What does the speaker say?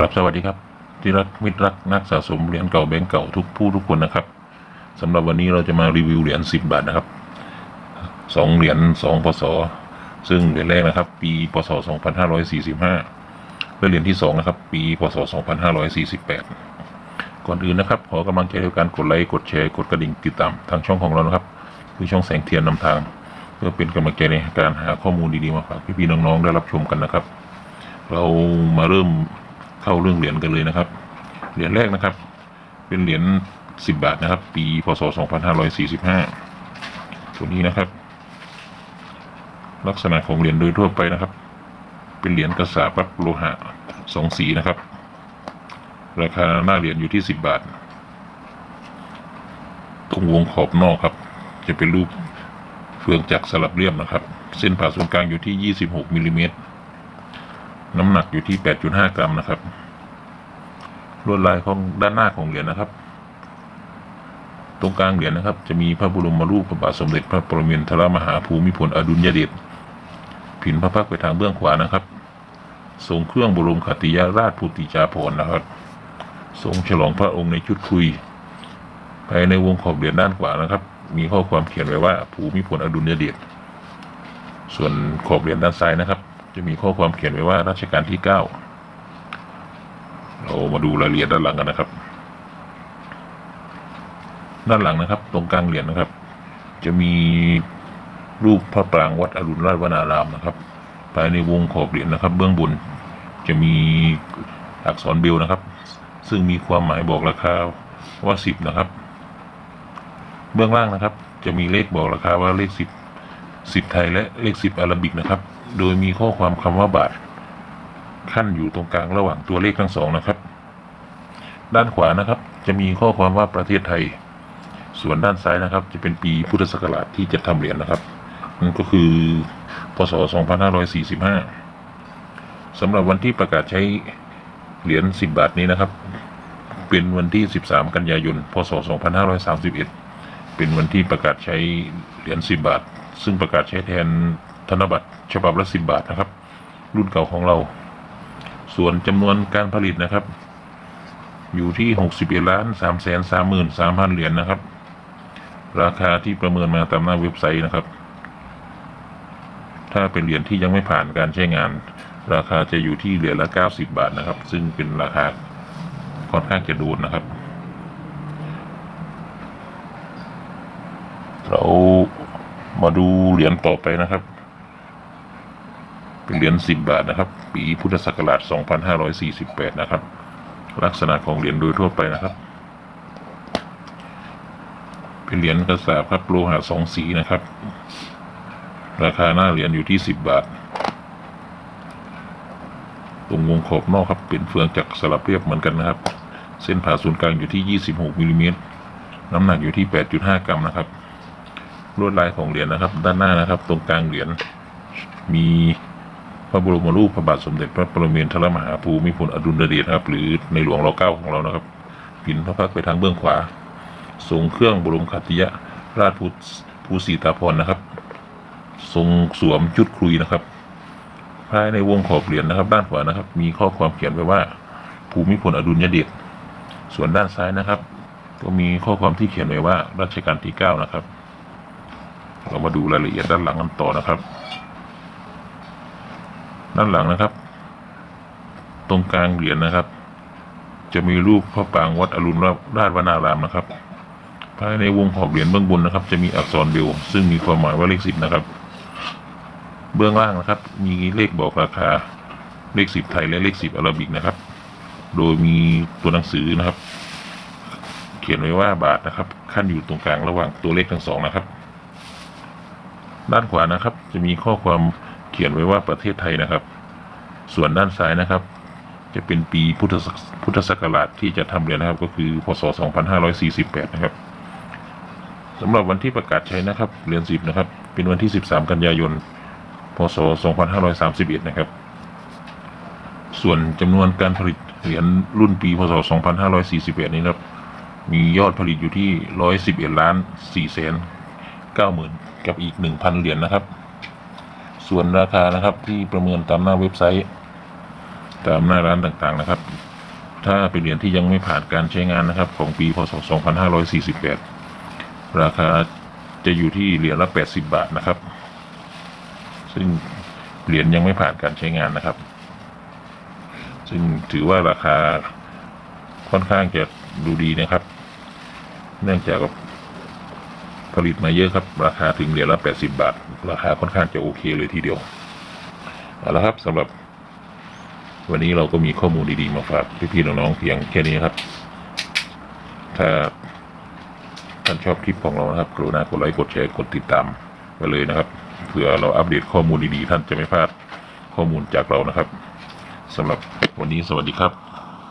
ครับสวัสดีครับ ที่รักมิตรรักนักสะสมเหรียญเก่าแบงก์เก่าทุกผู้ทุกคนนะครับสำหรับวันนี้เราจะมารีวิวเหรียญสิบบาทนะครับสองเหรียญสองพศซึ่งเหรียญแรกนะครับ ปีพศสองพันห้าร้อยสี่สิบห้าและเหรียญที่สองนะครับ ปีพศสองพันห้าร้อยสี่สิบแปดก่อนอื่นนะครับ ขอกำลังใจด้วยการกดไลค์กดแชร์กดกระดิ่งติดตามทางช่องของเรานะครับ คือช่องแสงเทียนนำทาง เพื่อเป็นกำลังใจในการหาข้อมูลดีๆมาฝากพี่ๆน้องๆได้รับชมกันนะครับ เรามาเริ่ม เข้าเรื่องเหรียญกันเลยนะครับ เหรียญแรกนะครับ เป็นเหรียญสิบบาทนะครับ ปีพศสองพันห้าร้อยสี่สิบห้าตัวนี้นะครับ ลักษณะของเหรียญโดยทั่วไปนะครับ เป็นเหรียญกระสาปับโลหะสองสีนะครับ ราคาหน้าเหรียญอยู่ที่สิบบาท ตรงวงขอบนอกครับ จะเป็นรูปเฟืองจักรสลับเรียบนะครับ เส้นผ่าศูนย์กลางอยู่ที่ยี่สิบหกมิลลิเมตรน้ำหนักอยู่ที่ 8.5 กรัมนะครับ ลวดลายของด้านหน้าของเหรียญนะครับ ตรงกลางเหรียญนะครับ จะมีพระบรมรูปพระบาทสมเด็จพระปรมินทรมหาภูมิพลอดุลยเดชผินพระพักไปทางเบื้องขวานะครับทรงเครื่องบรมคติยราชภูติจาภรนะครับทรงฉลองพระองค์ในชุดคุยภายในวงขอบเหรียญด้านขวานะครับ มีข้อความเขียนไว้ว่าภูมิพลอดุลยเดชส่วนขอบเหรียญด้านซ้ายนะครับ จะมีข้อความเขียนไว้ว่ารัชกาลที่เก้า เรามาดูรายละเอียดด้านหลังกันนะครับ ด้านหลังนะครับ ตรงกลางเหรียญนะครับ จะมีรูปพระปรางวัดอรุณราชวนารามนะครับภายในวงขอบเหรียญนะครับ เบื้องบนจะมีอักษรเบลนะครับ ซึ่งมีความหมายบอกราคาว่าสิบนะครับ เบื้องล่างนะครับ จะมีเลขบอกราคาว่าเลขสิบสิบไทยและเลขสิบอาราบิกนะครับ โดยมีข้อความคำว่าบาท ขั้นอยู่ตรงกลางระหว่างตัวเลขทั้งสองนะครับ ด้านขวานะครับจะมีข้อความว่าประเทศไทย ส่วนด้านซ้ายนะครับ จะเป็นปีพุทธศักราชที่จะทำเหรียญนะครับนั่นก็คือพศ 2545สำหรับวันที่ประกาศใช้เหรียญ10 บาทนี้นะครับ เป็นวันที่ 13 กันยายน พศ 2531 เป็นวันที่ประกาศใช้เหรียญ10 บาท ซึ่งประกาศใช้แทนธนบัตรฉบับละ10 บาทนะครับ รุ่นเก่าของเรา ส่วนจำนวนการผลิตนะครับ อยู่ที่ 61ล้าน3แสน3หมื่น3พันเหรียญนะครับ ราคาที่ประเมินมาตามหน้าเว็บไซต์นะครับ ถ้าเป็นเหรียญที่ยังไม่ผ่านการใช้งาน ราคาจะอยู่ที่เหรียญละ 90 บาทนะครับ ซึ่งเป็นราคาค่อนข้างจะโดนะครับ เรามาดูเหรียญต่อไปนะครับ เป็นเหรียญ10 บาทนะครับ ปีพุทธศักราช 2548 นะครับ ลักษณะของเหรียญโดยทั่วไปนะครับ เป็นเหรียญกระสาบครับโลหะสองสีนะครับ ราคาหน้าเหรียญอยู่ที่ 10 บาท ตรงวงขอบนอกครับ เป็นเฟืองจักรสลับเรียบเหมือนกันนะครับ เส้นผ่าศูนย์กลางอยู่ที่ 26มิลลิเมตร น้ำหนักอยู่ที่ 8.5 กรัมนะครับ ลวดลายของเหรียญนะครับ ด้านหน้านะครับ ตรงกลางเหรียญมี ระบรมรูปพระบาทสมเด็จพระปรมินทรมหาภูมิพลอดุลยเดชนะครับ หรือในหลวงรอเก้าของเรานะครับผินพระพักตร์ไปทางเบื้องขวาทรงเครื่องบรมขัติยราชภูภูสีตาพรนะครับ ทรงสวมชุดคุยนะครับ ภายในวงขอบเหรียญนะครับ ด้านขวานะครับ มีข้อความเขียนไว้ว่า ภูมิพลอดุลยเดชส่วนด้านซ้ายนะครับ ก็มีข้อความที่เขียนไว้ว่ารัชกาลที่เก้านะครับ เรามาดูรายละเอียดด้านหลังกันต่อนะครับ ด้านหลังนะครับ ตรงกลางเหรียญนะครับ จะมีรูปพระปรางวัดอรุณราชวนารามนะครับ ภายในวงขอบเหรียญเบื้องบนนะครับ จะมีอักษรเบลซึ่งมีความหมายว่าเลขสิบนะครับ เบื้องล่างนะครับ มีเลขบอกราคาเลขสิบไทยและเลขสิบอาราบิกนะครับ โดยมีตัวหนังสือนะครับ เขียนไว้ว่าบาทนะครับ ขั้นอยู่ตรงกลางระหว่างตัวเลขทั้งสองนะครับ ด้านขวานะครับ จะมีข้อความ เขียนไว้ว่าประเทศไทยนะครับ ส่วนด้านซ้ายนะครับ จะเป็นปีพุทธศักพุทธศักราชที่จะทำเหรียญนะครับ ก็คือพศ 2548 นะครับสำหรับวันที่ประกาศใช้นะครับเหรียญ10 นะครับ เป็นวันที่ 13 กันยายน พศ 2531 นะครับ ส่วนจำนวนการผลิตเหรียญรุ่นปี พศ 2541 นี้นะครับ มียอดผลิตอยู่ที่ 111 ล้าน4แสน9หมื่นกับอีก 1,000 เหรียญนะครับ ส่วนราคานะครับที่ประเมินตามหน้าเว็บไซต์ ตามหน้าร้านต่างๆนะครับ ถ้าเป็นเหรียญที่ยังไม่ผ่านการใช้งานนะครับ ของปีพศ 2548 ราคาจะอยู่ที่เหรียญละ 80 บาทนะครับ ซึ่งเหรียญยังไม่ผ่านการใช้งานนะครับ ซึ่งถือว่าราคาค่อนข้างจะดูดีนะครับ เนื่องจาก ผลิตมาเยอะครับ ราคาถึงเหรียญละ 80 บาท ราคาค่อนข้างจะโอเคเลยทีเดียวเอาละครับสำหรับ วันนี้เราก็มีข้อมูลดีๆมาฝากพี่ๆน้องๆเพียงแค่นี้ครับ ถ้าท่านชอบคลิปของเรานะครับกรุณากดไลค์กดแชร์กดติดตามไปเลยนะครับเผื่อเราอัปเดตข้อมูลดีๆ ท่านจะไม่พลาดข้อมูลจากเรานะครับสำหรับวันนี้สวัสดีครับ